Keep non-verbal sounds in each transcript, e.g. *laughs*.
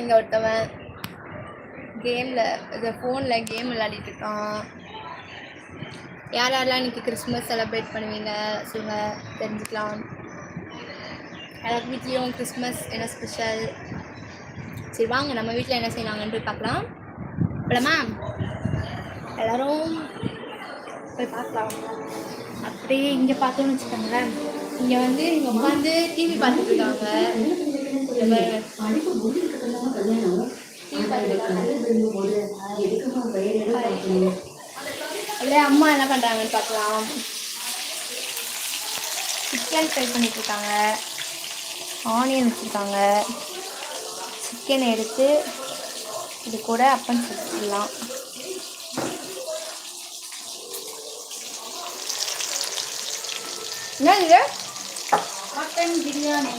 இங்கே ஒருத்தவன் கேமில் இந்த ஃபோனில் கேம் விளையாடிட்டு இருக்கான் யார் யாரெல்லாம் இன்னைக்கு கிறிஸ்மஸ் செலிப்ரேட் பண்ணுவீங்க? சொல்லுங்க தெரிஞ்சுக்கலாம். எல்லா வீட்லேயும் கிறிஸ்மஸ் என்ன ஸ்பெஷல் சரி வாங்க நம்ம வீட்டில் என்ன செய்யலாங்கன்னு போய் பார்க்கலாம். மேம் எல்லோரும் போய் பார்க்கலாம். அப்படியே இங்கே பார்த்தோம்னு வச்சுக்கோங்களேன். இங்கே வந்து இங்கே உட்காந்து டிவி பார்த்துட்டு இருக்காங்க. அப்படியே அம்மா என்ன பண்ணுறாங்கன்னு பார்க்கலாம் சிக்கன் ஃப்ரை பண்ணிட்டு இருக்காங்க ஆனியன் வச்சுருக்காங்க. சிக்கன் எடுத்து இது கூட அப்பன் சொல்லிடலாம் என்ன இது? மட்டன் பிரியாணி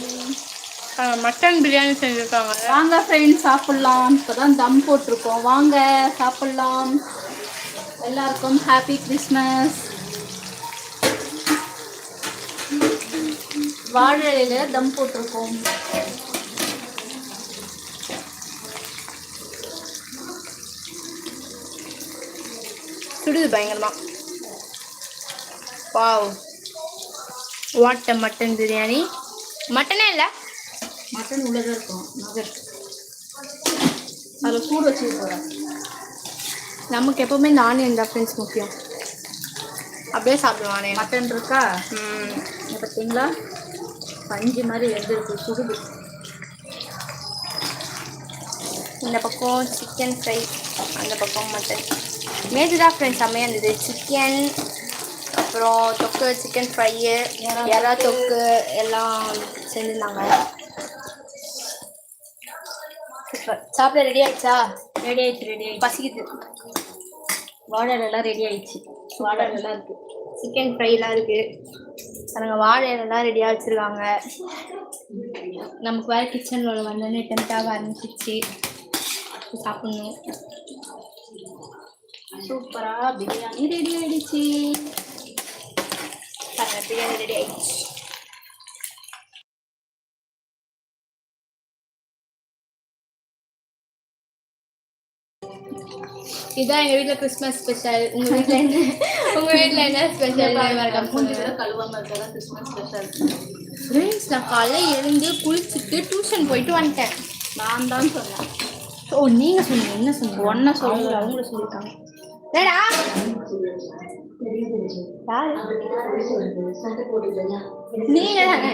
மட்டன் பிரியாணி செஞ்சுருக்காங்க. வாங்க ஃப்ரெண்ட்ஸ் சாப்பிட்லாம். இப்போதான் தம் போட்டிருக்கோம். வாங்க சாப்பிட்லாம். எல்லாருக்கும் ஹாப்பி கிறிஸ்மஸ் வாழை இலையில தம் போட்டிருக்கோம். சுடுது பயங்கரமா. வாவ் வாட் மட்டன் பிரியாணி மட்டனே இல்லை? மட்டன் உள்ளதாக இருக்கும். நகர் அதில் சூடு வச்சுக்க போகிறேன் நமக்கு எப்பவுமே இந்த ஆனியன் தான் ஃப்ரெண்ட்ஸ் முக்கியம். அப்படியே சாப்பிடுவோம் ஆனியன் மட்டன் இருக்கா? பார்த்தீங்களா? பஞ்சு மாதிரி வெந்திருக்கு சுடுது இந்த பக்கம் சிக்கன் ஃப்ரை அந்த பக்கம் மட்டன் தான் ஃப்ரெண்ட்ஸ் செம்மையாக இருந்தது. சிக்கன் அப்புறம் தொக்கு சிக்கன் ஃப்ரையு எறா தொக்கு. எல்லாம் செஞ்சுருந்தாங்க சூப்பர் சாப்பிட ரெடி ஆயிடுச்சா? ரெடி ஆயிடுச்சு ரெடி ஆயிடுச்சு. பசிக்குது. வாழை இலைலாம் ரெடி ஆயிடுச்சு. வாழை இலைலாம் இருக்கு. சிக்கன் ஃப்ரைலாம் இருக்குது அதுங்க வாழை இலைலாம் ரெடியாக வச்சுருக்காங்க. நமக்கு வேறு கிச்சனில் வந்தோடனே டெம்ட்டாக ஆரம்பிச்சிச்சு சாப்பிட்ணும். சூப்பரா பிரியாணி ரெடி ஆயிடுச்சு. பிரியாணி ரெடி ஆயிடுச்சு. இதான் எங்க வீட்ல கிறிஸ்மஸ் ஸ்பெஷல் உங்க *laughs* வீட்ல என்ன? உங்க *laughs* வீட்ல என்ன ஸ்பெஷல் மறக்காம மூஞ்சி சொல்லுங்க கூட கழுவாம இருக்கிறதா கிறிஸ்மஸ் ஸ்பெஷல் ஃப்ரெண்ட்ஸ் நான் காலைல எழுந்து குளிச்சுட்டு டியூஷன் போயிட்டு வந்துட்டேன். நான் தான் சொன்னேன். ஓ நீங்க சொன்னீங்க. என்ன சொன்னீங்க? ஒன்ன சொல்லல. அவங்க அவங்கள யாரு? நீங்க தானே?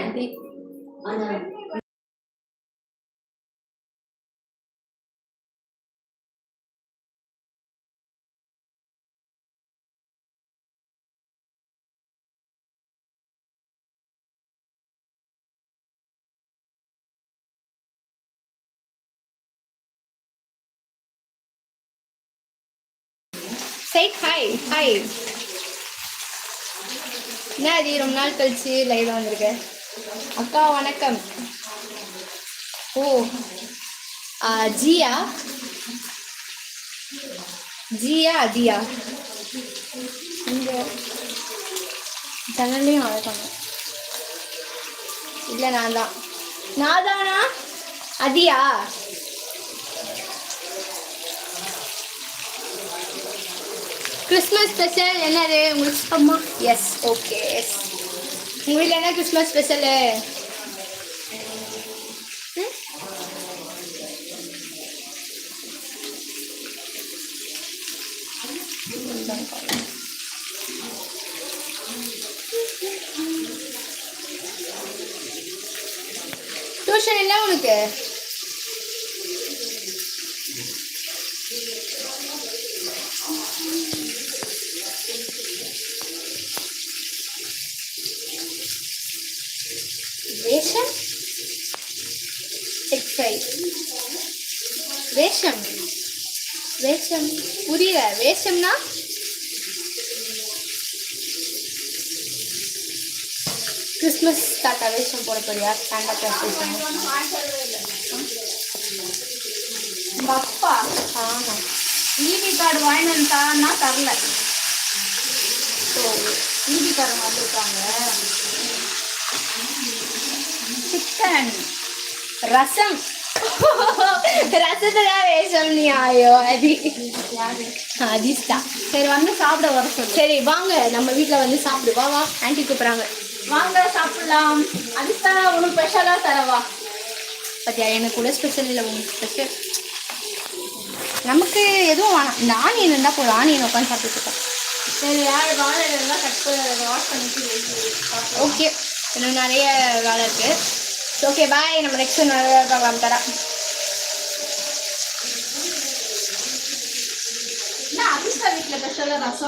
சைட் ஹாய் ஹாய் என்ன அது ரொம்ப நாள் கழிச்சு லைவ் வந்திருக்க? அக்கா வணக்கம். ஓ ஜியா? ஜியா அதியா இங்கே ஜன்னல்லையும் அழைப்பாங்க இல்லை நான் தான். நான் தானா? அதியா கிறிஸ்மஸ் ஸ்பெஷல் என்னது உங்களுக்கு அம்மா? எஸ் ஓகே எஸ் உங்கள் வீட்டில் என்ன கிறிஸ்மஸ் ஸ்பெஷலு டியூஷன் இல்லை உனக்கு? வேஷம் எக் ஃப்ரை வேஷம் வேஷம் புரியல. வேஷம்னா கிறிஸ்மஸ் தாத்தா வேஷம் போட போறியா? சாண்டா கிளாஸ் வேஷம் உங்க அப்பா? ஆமாம் ஈபி கார்டு வாங்கினா தரல. ஸோ ஈபி காரங்க வந்திருக்காங்க சிக்கன் ரசம்? வேஷம் சொன்னியா? ஐயோ அதி. அதிர்ஷ்டா. சரி வந்து சாப்பிட வர சொல்லு. சரி வாங்க. நம்ம வீட்டில் வந்து சாப்பிடு. வா வா. ஆண்டி கூப்பிட்றாங்க. வாங்க சாப்பிடலாம். அதிர்ஷ்டா உனக்கு ஸ்பெஷலாக தரவா? பத்தியா எனக்கு கூட ஸ்பெஷல் இல்லை. உனக்கு ஸ்பெஷல் நமக்கு எதுவும் வேணாம். இந்த ஆனியன் இருந்தால் போதும். ஆனியன் உட்காந்து சாப்பிட்டுட்டு சரி யார் வாழை எல்லாம் கட் வாஷ் பண்ணிட்டு ஓகே இன்னும் நிறைய வேலை இருக்குது ஓகே பாய் நம்ம நெக்ஸ்ட் நிறைய பார்க்கலாம் தரா வீட்டில் ஸ்பெஷலாக ரசம்